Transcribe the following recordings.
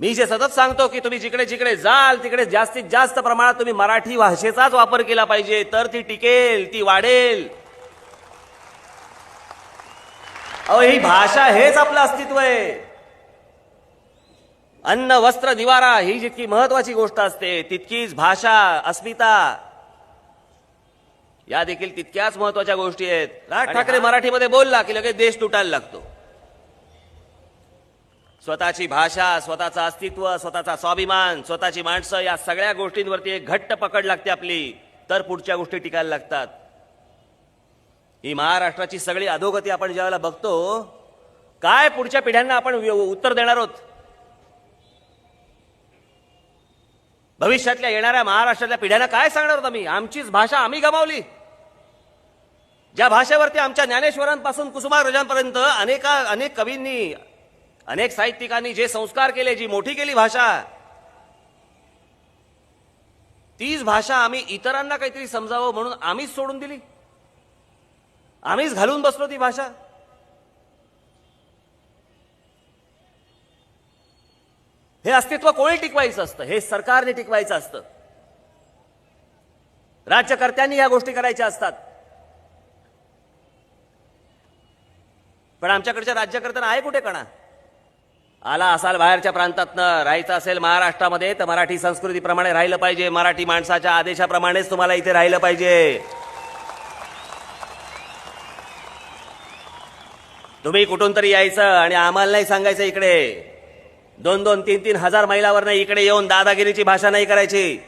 मी जे सतत सांगतो की तुम्ही जिकडे जिकडे जाल तिकडे जास्तीत जास्त प्रमाणात तुम्ही मराठी भाषेचाच वापर केला पाहिजे. तर ती टिकेल ती वाढेल. अहो ही भाषा हेच आपलं अस्तित्व आहे. अन्न वस्त्र निवारा ही जितकी महत्वाची गोष्ट असते तितकीच भाषा अस्मिता या देखील तितक्याच महत्त्वाच्या गोष्टी आहेत. राज ठाकरे मराठीमध्ये बोलला की लगेच देश तुटायला लागतो. स्वतःची भाषा स्वतःचं अस्तित्व स्वतःचा स्वाभिमान स्वतःची माणसं या सगळ्या गोष्टींवरती एक घट्ट पकड लागते आपली. तर पुढच्या गोष्टी टिकायला लागतात. ही महाराष्ट्राची सगळी अधोगती आपण ज्यावेळेला बघतो काय पुढच्या पिढ्यांना आपण उत्तर देणार आहोत? भविष्यातल्या येणाऱ्या महाराष्ट्रातल्या पिढ्यांना काय सांगणार आहोत आम्ही? आमचीच भाषा आम्ही गमावली. ज्या भाषेवरती आमच्या ज्ञानेश्वरांपासून कुसुमाग्रजांपर्यंत अनेका अनेक कवींनी अनेक साहित्यिकांनी जे संस्कार केले जी मोठी केली भाषा तीच भाषा आम्ही इतरांना काहीतरी समजावं म्हणून आम्हीच सोडून दिली. आम्हीच घालून बसलो ती भाषा. हे अस्तित्व कोणी टिकवायचं असतं हे सरकारने टिकवायचं असतं. राज्यकर्त्यांनी या गोष्टी करायच्या असतात. पण आमच्याकडच्या राज्यकर्त्यांना आहे कुठे कणा? आला असाल बाहेरच्या प्रांतातनं. राहायचं असेल महाराष्ट्रामध्ये तर मराठी संस्कृतीप्रमाणे राहिलं पाहिजे. मराठी माणसाच्या आदेशाप्रमाणेच तुम्हाला इथे राहिलं पाहिजे. तुम्ही कुठून तरी यायचं आणि आम्हाला नाही सांगायचं इकडे. दोन दोन तीन तीन हजार मैलावर नाही इकडे येऊन दादागिरीची भाषा नाही करायची.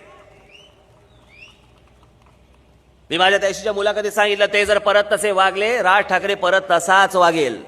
मी माझ्या त्याशीच्या मुलाखतीत सांगितलं ते जर परत तसे वागले राज ठाकरे परत तसाच वागेल.